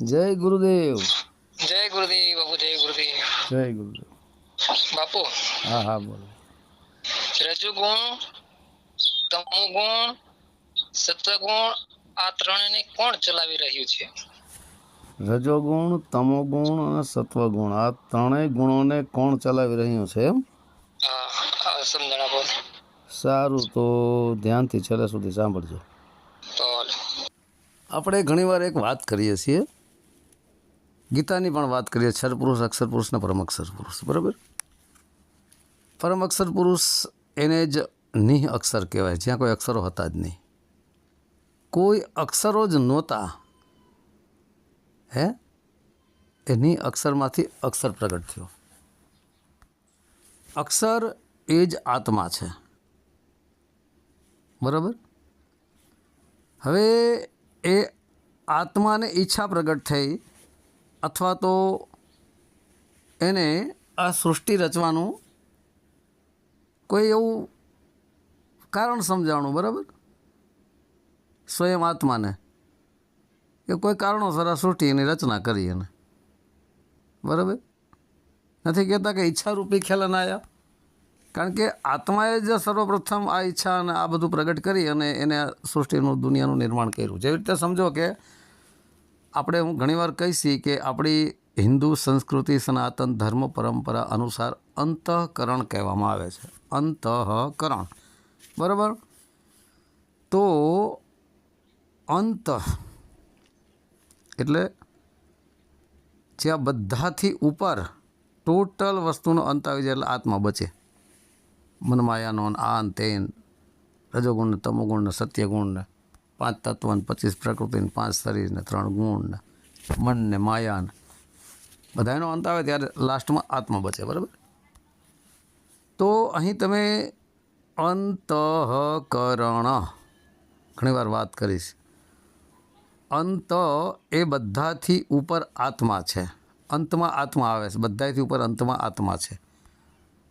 જય ગુરુદેવ. જય ગુરુદેવ બાપુ જય ગુરુદેવ. જય ગુરુદેવ. બાપુ હા હા બોલો. રજુગુણ તમોગુણ સત્વગુણ આ ત્રણેયને કોણ ચલાવી રહ્યું છે? રજોગુણ તમોગુણ અને સત્વગુણ આ ત્રણેય ગુણોને કોણ ચલાવી રહ્યું છે સારું તો ધ્યાનથી છેલ્લે સુધી સાંભળજો. આપણે ઘણીવાર એક વાત કરીએ છીએ. ગીતાની પણ વાત કરીએ છર પુરુષ અક્ષર પુરુષ પરમ અક્ષર પુરુષ બરાબર? પરમ અક્ષર પુરુષ એને જ નિહ અક્ષર કહેવાય, જ્યાં કોઈ અક્ષરો હતા જ નહીં. કોઈ અક્ષરો જ નહોતા. હે? એ નિહ અક્ષરમાંથી અક્ષર પ્રગટ થયો. અક્ષર એ જ આત્મા છે. બરાબર? હવે એ આત્માને ઈચ્છા પ્રગટ થઈ અથવા તો એને આ સૃષ્ટિ રચવાનું કોઈ એવું કારણ સમજાણું, બરાબર? સ્વયં આત્માને. કે કોઈ કારણોસર આ સૃષ્ટિ એની રચના કરી એને. બરાબર? નથી કહેતા કે ઈચ્છારૂપી ખેલન આવ્યા કારણ કે આત્માએ જ સર્વપ્રથમ આ ઈચ્છા અને આ બધું પ્રગટ કરી અને એને સૃષ્ટિનું દુનિયાનું નિર્માણ કર્યું. જેવી રીતે સમજો કે આપણે હું ઘણીવાર કહીશી કે આપણી હિન્દુ સંસ્કૃતિ, સનાતન ધર્મ, પરંપરા અનુસાર અંતઃકરણ કહેવામાં આવે છે. અંતઃકરણ. બરાબર? તો અંત એટલે જ્યાં બધાથી ઉપર ટોટલ વસ્તુનો અંત આવી જાય એટલે આત્મા બચે. મનમાયાનો આ ને તે ને રજોગુણ તમોગુણ સત્યગુણ પાંચ તત્વને પચીસ પ્રકૃતિને પાંચ શરીરને ત્રણ ગુણને મનને મન ને માયા ને. બધાનો અંત આવે ત્યારે લાસ્ટમાં આત્મા બચે, બરાબર? તો અહીં તમે અંતઃકરણ, ઘણીવાર વાત કરીશ. અંત એ બધાથી ઉપર આત્મા છે. અંતમાં આત્મા આવે છે. બધાથી ઉપર અંતમાં આત્મા છે.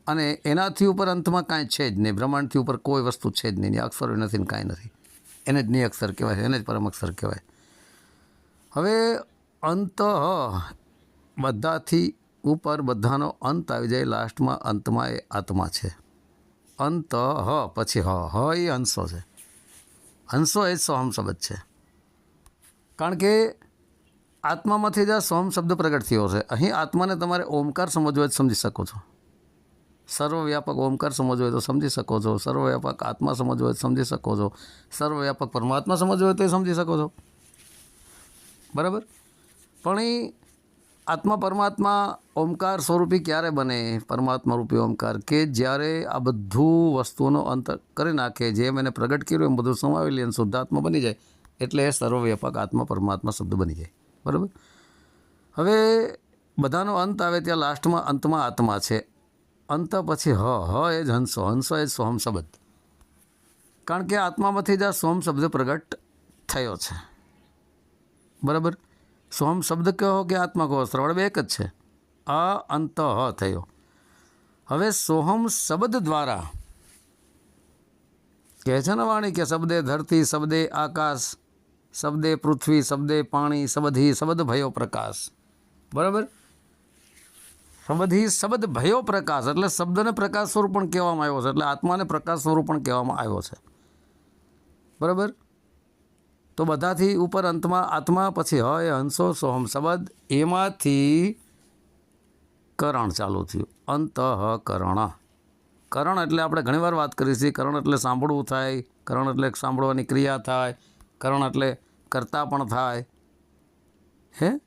અને એનાથી ઉપર અંતમાં કાંઈ છે જ નહીં. બ્રહ્માંડથી ઉપર કોઈ વસ્તુ છે જ નહીં. અક્ષરો નથી ને કાંઈ નથી. એને જ નિયક્ષર કહેવાય એને જ પરમ અક્ષર કહેવાય. હવે અંત બધાથી ઉપર બધાનો અંત આવી જાય, લાસ્ટમાં અંતમાં એ આત્મા છે. અંત હ, પછી હ હ એ અંશો છે. અંશો એ જ સોહમ શબ્દ છે. કારણ કે આત્મામાંથી જ આ સોહમ શબ્દ પ્રગટ થયો છે. અહીં આત્માને તમારે ઓમકાર સમજવા જ સમજી શકો છો. સર્વવ્યાપક ઓમકાર સમજવો હોય તો સમજી શકો છો. સર્વવ્યાપક આત્મા સમજવો હોય તો સમજી શકો છો. સર્વવ્યાપક પરમાત્મા સમજવો હોય તો એ સમજી શકો છો. બરાબર? પણ એ આત્મા પરમાત્મા ઓમકાર સ્વરૂપી ક્યારે બને? પરમાત્મા રૂપી ઓમકાર કે જ્યારે આ બધું વસ્તુઓનો અંત કરી નાખે જેમ એને પ્રગટ કર્યું, એમ બધું સમાવી લે અને શુદ્ધાત્મા બની જાય, એટલે એ સર્વવ્યાપક આત્મા પરમાત્મા શબ્દ બની જાય. બરાબર? હવે બધાનો અંત આવે ત્યાં લાસ્ટમાં અંતમાં આત્મા છે. અંત પછી હ હ એ જ હંસો હંસો એ જ સોહમ શબ્દ. કારણ કે આત્મામાંથી જ આ સોમ શબ્દ પ્રગટ થયો છે. બરાબર? સોહમ શબ્દ કહો કે આત્મા કહો, શ્રવણ બે એક જ છે. અ, અંત, હ થયો. હવે સોહમ શબ્દ દ્વારા કહે છે ને વાણી કે શબ્દે ધરતી, શબ્દે આકાશ, શબ્દે પૃથ્વી, શબ્દે પાણી શબ્દથી શબ્દ ભયો પ્રકાશ. બરાબર? શબ્દથી શબ્દ ભયો પ્રકાશ એટલે શબ્દને પ્રકાશ સ્વરૂપ પણ કહેવામાં આવ્યો છે એટલે આત્માને પ્રકાશ સ્વરૂપ પણ કહેવામાં આવ્યો છે. બરાબર? તો બધાથી ઉપર અંતમાં આત્મા, પછી હ એ હંસો, સોહમ શબ્દ એમાંથી કરણ ચાલુ થયું. અંતઃકરણ. કરણ એટલે આપણે ઘણીવાર વાત કરી છીએ કરણ એટલે સાંભળવું થાય, કરણ એટલે સાંભળવાની ક્રિયા થાય, કરણ એટલે કરતા પણ થાય. હે?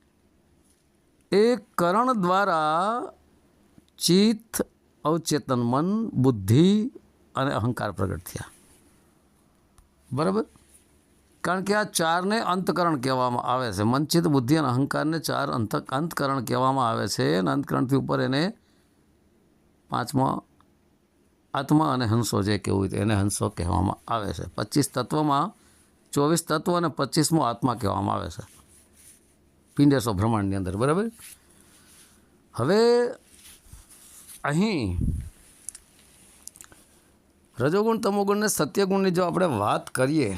એ કરણ દ્વારા ચિત્ત, અવચેતન, મન, બુદ્ધિ અને અહંકાર પ્રગટ થયા. બરાબર? કારણ કે આ ચારને અંતકરણ કહેવામાં આવે છે. મનચિત બુદ્ધિ અને અહંકારને ચાર અંત, અંતકરણ કહેવામાં આવે છે અને અંતકરણથી ઉપર એને પાંચમા આત્મા અને હંસો જે કહેવું હોય એને હંસો કહેવામાં આવે છે. પચીસ તત્વમાં ચોવીસ તત્વ અને પચીસમો આત્મા કહેવામાં આવે છે. પિંડેસો બ્રહ્માંડની અંદર, બરાબર? હવે અહીં રજોગુણ, તમોગુણ ને સત્યગુણની જો આપણે વાત કરીએ,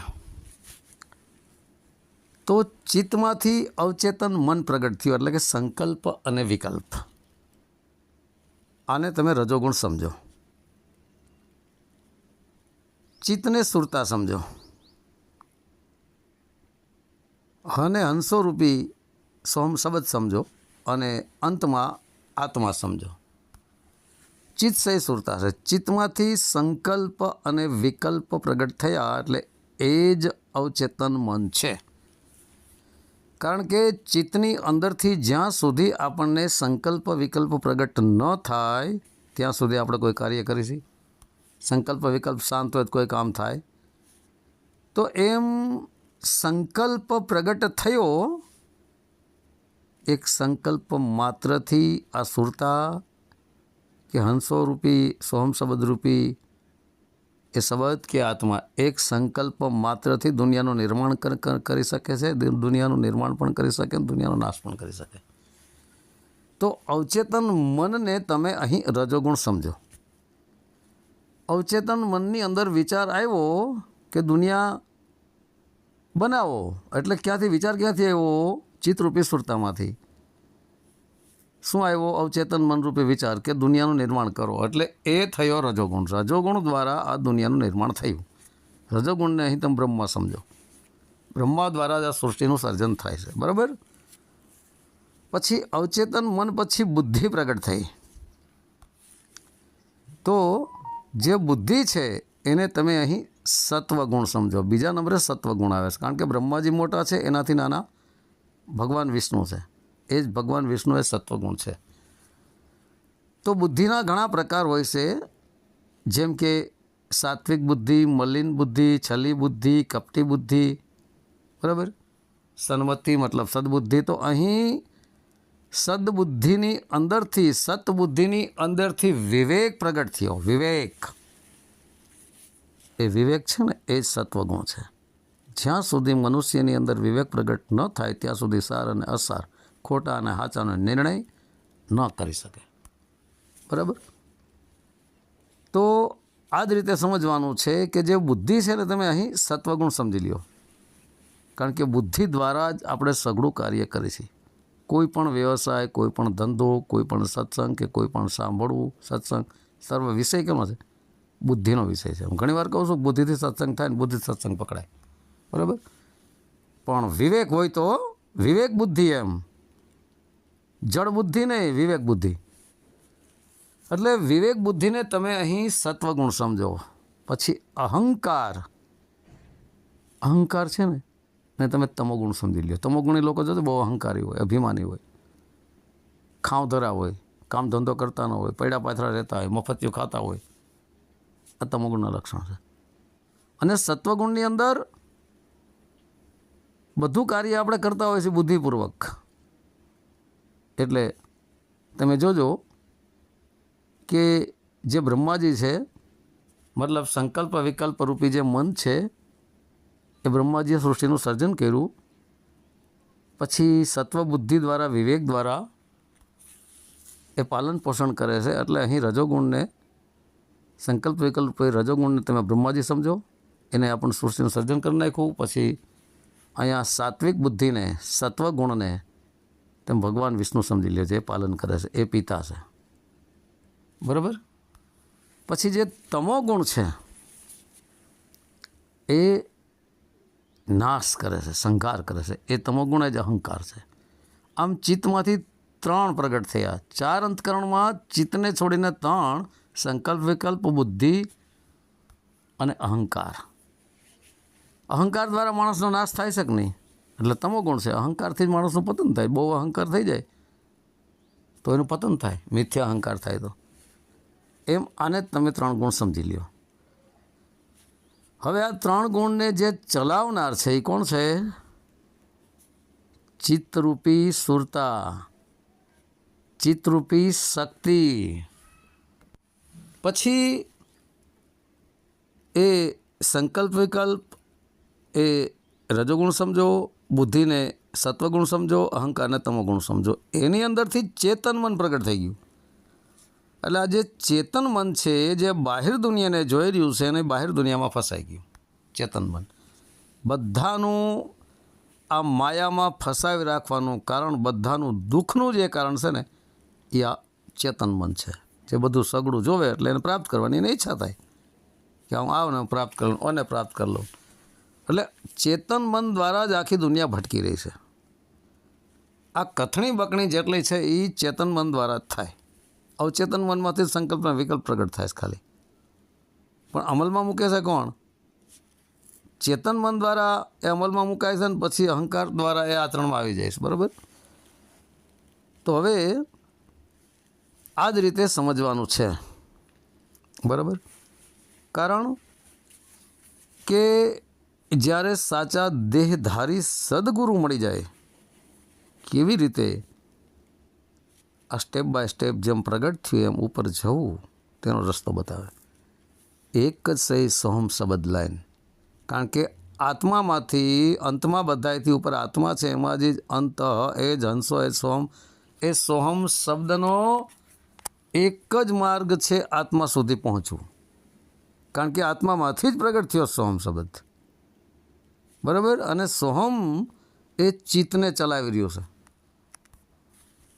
તો ચિત્તમાંથી અવચેતન મન પ્રગટ થયું, એટલે કે સંકલ્પ અને વિકલ્પ. આને તમે રજોગુણ સમજો. ચિત્તને સુરતા સમજો. અને હંસોરૂપી સોમ, શબ્દ સમજો અને અંતમાં આત્મા સમજો. ચિત્ત સહી સુરતા છે. ચિત્તમાંથી સંકલ્પ અને વિકલ્પ પ્રગટ થયા એટલે એ જ અવચેતન મન છે. કારણ કે ચિત્તની અંદરથી જ્યાં સુધી આપણને સંકલ્પ, વિકલ્પ પ્રગટ ન થાય, ત્યાં સુધી આપણે કોઈ કાર્ય કરીશી. સંકલ્પ, વિકલ્પ શાંત હોય કોઈ કામ થાય. તો એમ સંકલ્પ પ્રગટ થયો એક સંકલ્પ માત્રથી આ સુરતા કે હંસો રૂપી સોહમ રૂપી એ શબ્દ કે આત્મા, એક સંકલ્પ માત્રથી દુનિયાનું નિર્માણ કર- શકે છે દુનિયાનું નિર્માણ પણ કરી શકે દુનિયાનો નાશ પણ કરી શકે. તો અવચેતન મનને તમે અહીં રજોગુણ સમજો. અવચેતન મનની અંદર વિચાર આવ્યો કે દુનિયા બનાવો, એટલે ક્યાંથી વિચાર ક્યાંથી આવ્યો? ચિત્તરૂપી સુરતામાંથી. શું આવ્યો? અવચેતન મનરૂપી વિચાર કે દુનિયાનું નિર્માણ કરો. એટલે એ થયો રજોગુણ. રજોગુણ દ્વારા આ દુનિયાનું નિર્માણ થયું. રજોગુણને અહીં તમે બ્રહ્મા સમજો. બ્રહ્મા દ્વારા જ આ સૃષ્ટિનું સર્જન થાય છે. બરાબર? પછી અવચેતન મન પછી બુદ્ધિ પ્રગટ થઈ. તો જે બુદ્ધિ છે એને તમે અહીં સત્વગુણ સમજો. બીજા નંબરે સત્વગુણ આવે છે. કારણ કે બ્રહ્માજી મોટા છે, એનાથી નાના ભગવાન વિષ્ણુ છે એ જ ભગવાન વિષ્ણુ એ સત્વગુણ છે તો બુદ્ધિના ઘણા પ્રકાર હોય છે જેમ કે સાત્વિક બુદ્ધિ મલિન બુદ્ધિ છલી બુદ્ધિ કપટી બુદ્ધિ બરાબર સન્મતિ મતલબ સદબુદ્ધિ તો અહીં સદબુદ્ધિની અંદરથી સતબુદ્ધિની અંદરથી વિવેક પ્રગટ થયો વિવેક એ વિવેક છે ને એ જ સત્વગુણ છે જ્યાં સુધી મનુષ્યની અંદર વિવેક પ્રગટ ન થાય, ત્યાં સુધી સાર અને અસાર, ખોટા અને સાચાનો નિર્ણય ન કરી શકે. બરાબર? તો આ જ રીતે સમજવાનું છે કે જે બુદ્ધિ છે ને તમે અહીં સત્વગુણ સમજી લ્યો. કારણ કે બુદ્ધિ દ્વારા જ આપણે સઘળું કાર્ય કરીએ છીએ કોઈ પણ વ્યવસાય, કોઈ પણ ધંધો, કોઈ પણ સત્સંગ કે કોઈ પણ સાંભળવું, સત્સંગ, સર્વ વિષય કેનો છે? બુદ્ધિનો વિષય છે. હું ઘણીવાર કહું છું, બુદ્ધિથી સત્સંગ થાય ને બુદ્ધિ સત્સંગ પકડાય. બરાબર? પણ વિવેક હોય તો વિવેક બુદ્ધિ એમ. જળ બુદ્ધિ નહીં, વિવેક બુદ્ધિ. એટલે વિવેક બુદ્ધિને તમે અહીં સત્વગુણ સમજો. પછી અહંકાર. અહંકાર છે ને ને તમે તમોગુણ સમજી લ્યો. તમોગુણી લોકો જો બહુ અહંકારી હોય, અભિમાની હોય. ખાવધરા હોય, કામ ધંધો કરતા ન હોય, પૈડા પાથરા રહેતા હોય મફતિયું ખાતા હોય. આ તમોગુણના લક્ષણ છે. અને સત્વગુણની અંદર બધું કાર્ય આપણે કરતા હોય છે બુદ્ધિપૂર્વક. એટલે તમે જોજો કે જે બ્રહ્માજી છે, મતલબ સંકલ્પ વિકલ્પ રૂપી જે મન છે, એ બ્રહ્માજીએ સૃષ્ટિનું સર્જન કર્યું. પછી સત્વ બુદ્ધિ દ્વારા, વિવેક દ્વારા એ પાલન પોષણ કરે છે. એટલે અહીં રજોગુણને, સંકલ્પ વિકલ્પ રજોગુણને તમે બ્રહ્માજી સમજો. એને આપણને સૃષ્ટિનું સર્જન કરી નાખ્યું. પછી અહીંયા સાત્વિક બુદ્ધિને સત્વ ગુણને તેમ ભગવાન વિષ્ણુ સમજી લે છે, એ પાલન કરે છે, એ પિતા છે. બરાબર? પછી જે તમો ગુણ છે, એ નાશ કરે છે, સંઘાર કરે છે. એ તમોગુણ જ અહંકાર છે. આમ ચિત્તમાંથી ત્રણ પ્રગટ થયા. ચાર અંતકરણમાં ચિત્તને છોડીને ત્રણ સંકલ્પ વિકલ્પ, બુદ્ધિ અને અહંકાર. અહંકાર દ્વારા માણસનો નાશ થાય છે કે નહીં? એટલે તમો ગુણ છે. અહંકારથી જ માણસનું પતન થાય. બહુ અહંકાર થઈ જાય તો એનું પતન થાય. મિથ્યા અહંકાર થાય તો. એમ આને તમે ત્રણ ગુણ સમજી લ્યો. હવે આ ત્રણ ગુણને જે ચલાવનાર છે એ કોણ છે? ચિત્તરૂપી સુરતા. ચિત્તરૂપી શક્તિ. પછી એ સંકલ્પ વિકલ્પ એ રજોગુણ સમજો, બુદ્ધિને સત્વગુણ સમજો, અહંકારને તમોગુણ સમજો. એની અંદરથી ચેતન મન પ્રગટ થઈ ગયું. એટલે આ જે ચેતન મન છે જે બાહેર દુનિયાને જોઈ રહ્યું છે, એને બાહેર દુનિયામાં ફસાઈ ગયું. ચેતન મન. બધાનું આ માયામાં ફસાવી રાખવાનું કારણ, બધાનું દુઃખનું જે કારણ છે ને, એ આ ચેતન મન છે. જે બધું સગડું જોવે એટલે એને પ્રાપ્ત કરવાની એને ઈચ્છા થાય. કે હું આવને પ્રાપ્ત કરું, ઓને પ્રાપ્ત કરી લઉં. એટલે ચેતન મન દ્વારા જ આખી દુનિયા ભટકી રહી છે. આ કથણી બકણી જેટલી છે એ ચેતન મન દ્વારા જ થાય. અવચેતન મનમાંથી સંકલ્પના વિકલ્પ પ્રગટ થાય છે ખાલી. પણ અમલમાં મૂકે છે કોણ? ચેતન મન દ્વારા એ અમલમાં મુકાય છે ને પછી અહંકાર દ્વારા એ આચરણમાં આવી જાય છે, બરાબર? તો હવે આ જ રીતે સમજવાનું છે. બરાબર? કારણ કે જ્યારે સાચા દેહધારી સદગુરુ મળી જાય, કેવી રીતે? આ સ્ટેપ બાય સ્ટેપ જેમ પ્રગટ થયું, એમ ઉપર જવું, તેનો રસ્તો બતાવે. એક જ સહી સોહમ શબ્દ લાઈન. કારણ કે આત્મામાંથી, અંતમાં બધાયથી ઉપર આત્મા છે, એમાં જે અંત, એ જ હંસો એ સોહમ એ સોહમ શબ્દનો એક જ માર્ગ છે આત્મા સુધી પહોંચવું. કારણ કે આત્મામાંથી જ પ્રગટ થયો સોહમ શબ્દ. બરાબર? અને સોહમ એ ચિત્તને ચલાવી રહ્યો છે.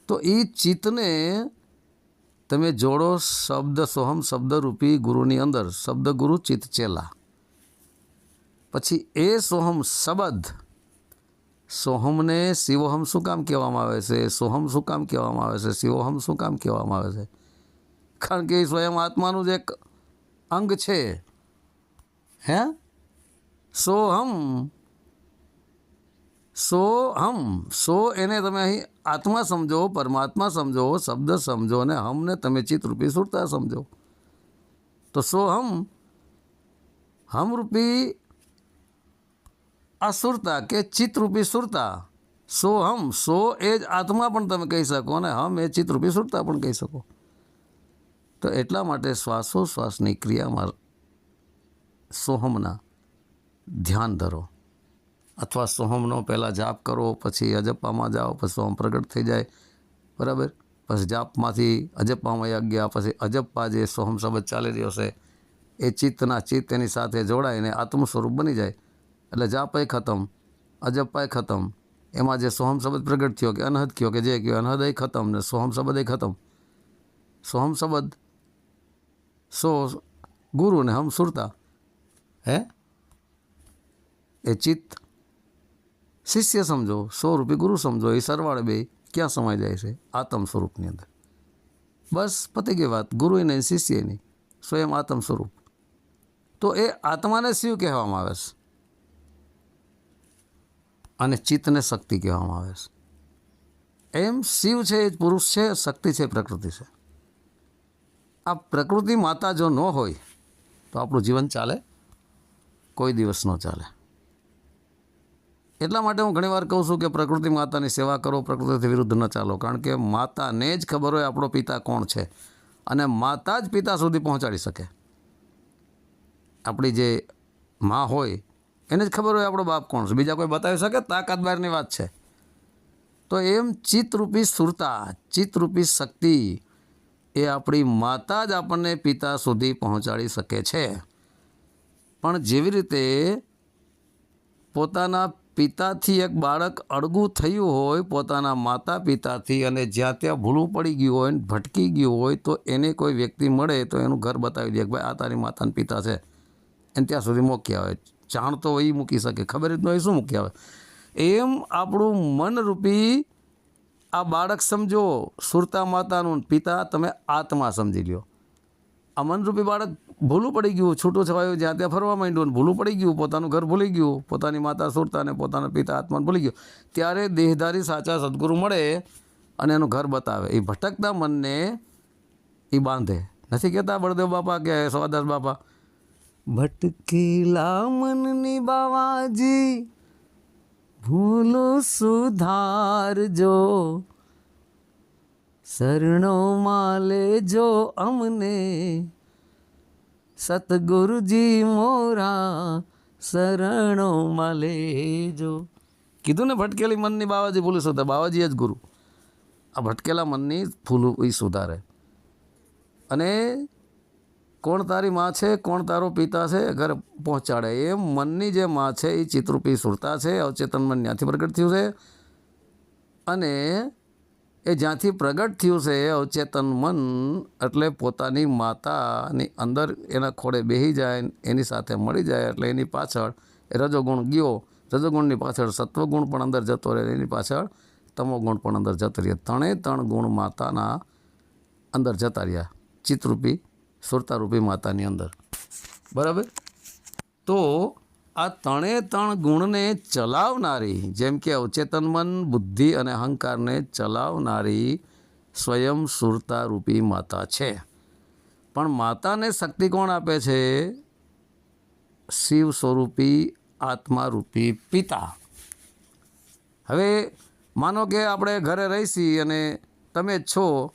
તો એ ચિત્તને તમે જોડો શબ્દ સોહમ શબ્દરૂપી ગુરુની અંદર શબ્દ ગુરુ ચિત્ત ચેલા. પછી એ સોહમ શબ્દ, સોહમને શિવોહમ શું કામ કહેવામાં આવે છે? સોહમ શું કામ કહેવામાં આવે છે? શિવોહમ શું કામ કહેવામાં આવે છે? કારણ કે એ સ્વયં આત્માનું જ એક અંગ છે. હે? સોહમ સો હમ, સો એને તમે અહીં આત્મા સમજો, પરમાત્મા સમજો, શબ્દ સમજો અને હમને તમે ચિત્તરૂપી સુરતા સમજો. તો સો હમ હમરૂપી અસુરતા સુરતા કે ચિત્તરૂપી સુરતા? સો હમ, સો એ જ આત્મા પણ તમે કહી શકો અને હમ એ ચિત્તરૂપી સુરતા પણ કહી શકો. તો એટલા માટે શ્વાસોશ્વાસની ક્રિયામાં સોહમના ધ્યાન ધરો. અથવા સોહમનો પહેલાં જાપ કરો, પછી અજપ્પામાં જાઓ, પછી સોહમ પ્રગટ થઈ જાય. બરાબર? પછી જાપમાંથી અજપ્પામાં યજ્ઞ પછી અજપ્પા જે સોહમ શબ્દ ચાલી રહ્યો છે, એ ચિત્તના ચિત્ત એની સાથે જોડાઈને આત્મ સ્વરૂપ બની જાય. એટલે જાપય ખતમ, અજપ્પાય ખતમ. એમાં જે સોહમ શબ્દ પ્રગટ થયો કે અનહદ કયો કે જે કયો અનહદય ખતમ ને સોહમ શબ્દ ખતમ. સોહમ શબ્દ સો ગુરુ ને હમ સુરતા. હે? એ ચિત્ત શિષ્ય સમજો, સ્વરૂપી ગુરુ સમજો, એ સરવાળે બે ક્યાં સમાઈ જાય છે? આત્મ સ્વરૂપની અંદર. બસ પતી ગઈ વાત ગુરુ નહીં શિષ્ય નહીં, સ્વયં આત્મ સ્વરૂપ. તો એ આત્માને શિવ કહેવામાં આવે છે. અને ચિત્તને શક્તિ કહેવામાં આવે છે. એમ શિવ છે, એ પુરુષ છે, શક્તિ છે, પ્રકૃતિ છે. આ પ્રકૃતિ માતા જો ન હોય, તો આપણું જીવન ચાલે, કોઈ દિવસ ન ચાલે. એટલા માટે હું ઘણીવાર કહું છું કે પ્રકૃતિ માતાની સેવા કરો, પ્રકૃતિથી વિરુદ્ધ ન ચાલો. કારણ કે માતાને જ ખબર હોય આપણો પિતા કોણ છે. અને માતા જ પિતા સુધી પહોંચાડી શકે. આપણી જે મા હોય, એને જ ખબર હોય આપણો બાપ કોણ છે. બીજા કોઈ બતાવી શકે? તાકાત બહારની વાત છે. તો એમ ચિત્તરૂપી સુરતા, ચિત્તરૂપી શક્તિ એ આપણી માતા જ આપણને પિતા સુધી પહોંચાડી શકે છે. પણ જેવી રીતે પોતાના પિતાથી એક બાળક અળગું થયું હોય, પોતાના માતા પિતાથી અને જ્યાં ત્યાં ભૂલું પડી ગયું હોય ભટકી ગયું હોય, તો એને કોઈ વ્યક્તિ મળે તો એનું ઘર બતાવી દે કે ભાઈ, આ તારી માતાના પિતા છે. એને ત્યાં સુધી મૂકી આવે જાણતો હોય એ મૂકી શકે. ખબર જ ન હોય શું મૂકી આવે એમ આપણું મનરૂપી આ બાળક સમજો, સુરતા માતાનું પિતા તમે આત્મા સમજી લ્યો. આ મનરૂપી બાળક ભૂલું પડી ગયું. છૂટું છવાયું જ્યાં ત્યાં ફરવા માંડ્યું ભૂલું પડી ગયું. પોતાનું ઘર ભૂલી ગયું. પોતાની માતા સુરતાને પોતાના પિતા આત્માને ભૂલી ગયું. ત્યારે દેહધારી સાચા સદગુરુ મળે અને એનું ઘર બતાવે. એ ભટકતા મનને એ બાંધે. નથી કહેતા બળદેવ બાપા કે સવાદાસ બાપા ભટકેલા મનની બાવાજી, ભૂલો સુધારજો. શરણોમાં લેજો અમને. સતગુરુજી મોરા શરણોમાં લેજો કીધું ને ભટકેલી મનની બાવાજી ભૂલી સુધાર બાવાજી જ ગુરુ આ ભટકેલા મનની ફૂલું એ સુધારે અને કોણ તારી માં છે કોણ તારો પિતા છે ઘરે પહોંચાડે એમ મનની જે માં છે એ ચિત્રરૂપી સુરતા છે અવચેતન મન ત્યાંથી પ્રગટ થયું છે અને એ જ્યાંથી પ્રગટ થયું છે અવચેતન મન એટલે પોતાની માતાની અંદર એના ખોળે બેસી જાય, એની સાથે મળી જાય એટલે એની પાછળ એ રજોગુણ ગયો. રજોગુણની પાછળ સત્વગુણ પણ અંદર જતો રહે, એની પાછળ તમોગુણ પણ અંદર જતો રહે. ત્રણે ત્રણ ગુણ માતાના અંદર જતા રહ્યા, ચિત્તરૂપી, સુરતારૂપી માતાની અંદર. બરાબર? તો આ ત્રણે ત્રણ ગુણને ચલાવનારી, જેમ કે અવચેતન મન, બુદ્ધિ અને અહંકારને ચલાવનારી સ્વયં સુરતારૂપી માતા છે. પણ માતાને શક્તિ કોણ આપે છે? શિવ સ્વરૂપી, આત્મારૂપી પિતા. હવે માનો કે આપણે ઘરે રહીશી અને તમે છો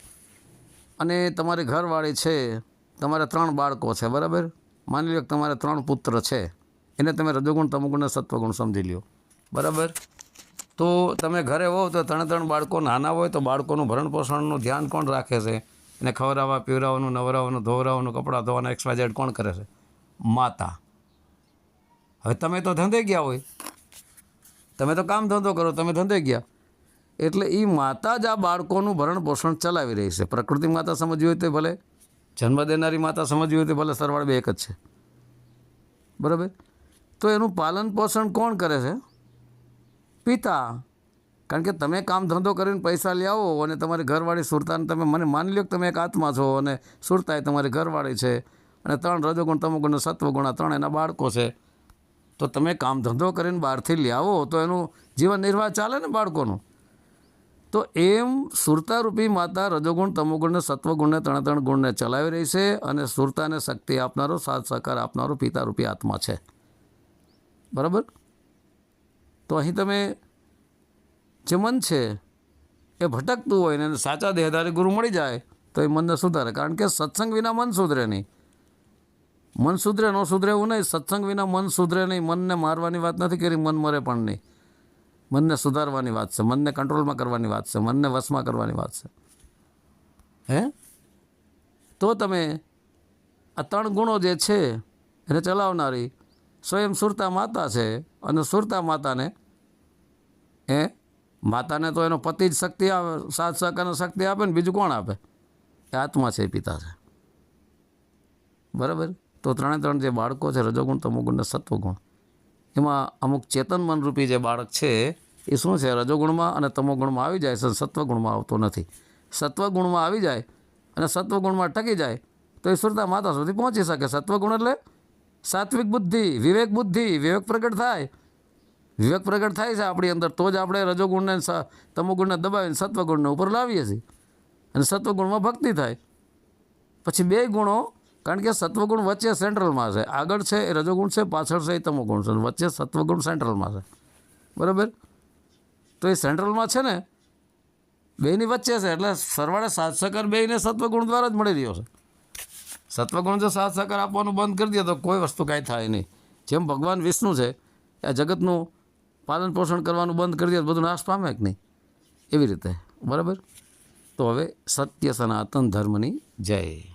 અને તમારી ઘરવાળી છે, તમારે ત્રણ બાળકો છે, બરાબર? માની લો કે તમારે ત્રણ પુત્ર છે. એને તમે રજોગુણ તમોગુણ સત્વગુણ સમજી લ્યો. બરાબર? તો તમે ઘરે હોવ તો ત્રણે ત્રણ બાળકો નાના હોય તો બાળકોનું ભરણ પોષણનું ધ્યાન કોણ રાખે છે? એને ખવડાવવા, પીવડાવવાનું, નવરાવવાનું, ધોવરાવવાનું, કપડાં ધોવાના, એક્સ વાય ઝેડ કોણ કરે છે? માતા. હવે તમે તો ધંધે ગયા હોય. તમે તો કામ ધંધો કરો, તમે ધંધે ગયા. એટલે એ માતા જ આ બાળકોનું ભરણ પોષણ ચલાવી રહી છે. પ્રકૃતિ માતા સમજવી હોય તો ભલે. જન્મ દેનારી માતા સમજવી હોય તો ભલે. સરવાળ બે એક જ છે. બરાબર? તો એનું પાલન પોષણ કોણ કરે છે? પિતા. કારણ કે તમે કામ ધંધો કરીને પૈસા લઈ આવો અને તમારી ઘરવાળી સુરતાને તમે મને માની લો કે તમે એક આત્મા છો અને સુરતા એ તમારી ઘરવાળી છે અને ત્રણ રજોગુણ, તમોગુણ સત્વગુણ આ ત્રણ એના બાળકો છે. તો તમે કામ ધંધો કરીને બહારથી લઈ તો એનું જીવન નિર્વાહ ચાલે ને બાળકોનું? તો એમ સુરતારૂપી માતા રજોગુણ તમોગુણને સત્વગુણને ત્રણે ત્રણ ગુણને ચલાવી રહી છે અને સુરતાને શક્તિ આપનારો સાથ સહકાર આપનારો પિતારૂપી આત્મા છે. બરાબર? તો અહીં તમે જે મન છે એ ભટકતું હોય ને સાચા દેહધારી ગુરુ મળી જાય, તો એ મનને સુધારે. કારણ કે સત્સંગ વિના મન સુધરે નહીં. મન સુધરે, ન સુધરે એવું નહીં. સત્સંગ વિના મન સુધરે નહીં. મનને મારવાની વાત નથી કરી, મન મરે પણ નહીં. મનને સુધારવાની વાત છે. મનને કંટ્રોલમાં કરવાની વાત છે. મનને વશમાં કરવાની વાત છે. હે? તો તમે આ ત્રણ ગુણો જે છે એને ચલાવનારી સ્વયં સુરતા માતા છે અને સુરતા માતાને એ માતાને તો એનો પતિ જ શક્તિ આવે સાથ સહકારને શક્તિ આપે ને બીજું કોણ આપે? એ આત્મા છે, એ પિતા છે. બરાબર? તો ત્રણે ત્રણ જે બાળકો છે, રજોગુણ, તમોગુણ ને સત્વગુણ. એમાં અમુક ચેતન મનરૂપી જે બાળક છે, એ શું છે? રજોગુણમાં અને તમોગુણમાં આવી જાય છે સત્વગુણમાં આવતો નથી. સત્વગુણમાં આવી જાય અને સત્વગુણમાં ટકી જાય, તો એ સુરતા માતા સુધી પહોંચી શકે. સત્વગુણ એટલે સાત્વિક બુદ્ધિ, વિવેક બુદ્ધિ, વિવેક પ્રગટ થાય. વિવેક પ્રગટ થાય છે આપણી અંદર, તો જ આપણે રજોગુણને તમોગુણને દબાવીને સત્વગુણને ઉપર લાવીએ છીએ. અને સત્વગુણમાં ભક્તિ થાય. પછી બે ગુણો, કારણ કે સત્વગુણ વચ્ચે સેન્ટ્રલમાં છે. આગળ છે એ રજોગુણ છે, પાછળ છે એ તમોગુણ છે. વચ્ચે સત્વગુણ સેન્ટ્રલમાં છે. બરાબર? તો એ સેન્ટ્રલમાં છે ને, બેની વચ્ચે છે. એટલે સરવાળે સાત સકર બેને સત્વગુણ દ્વારા જ મળી રહ્યો છે. સત્વગુણ જો સાથ સહકાર આપવાનું બંધ કરી દે તો કોઈ વસ્તુ કાંઈ થાય નહીં. જેમ ભગવાન વિષ્ણુ છે આ જગતનું પાલન પોષણ કરવાનું બંધ કરી દે તો બધું નાશ પામે કે નહીં? એવી રીતે. બરાબર? તો હવે સત્ય સનાતન ધર્મની જય.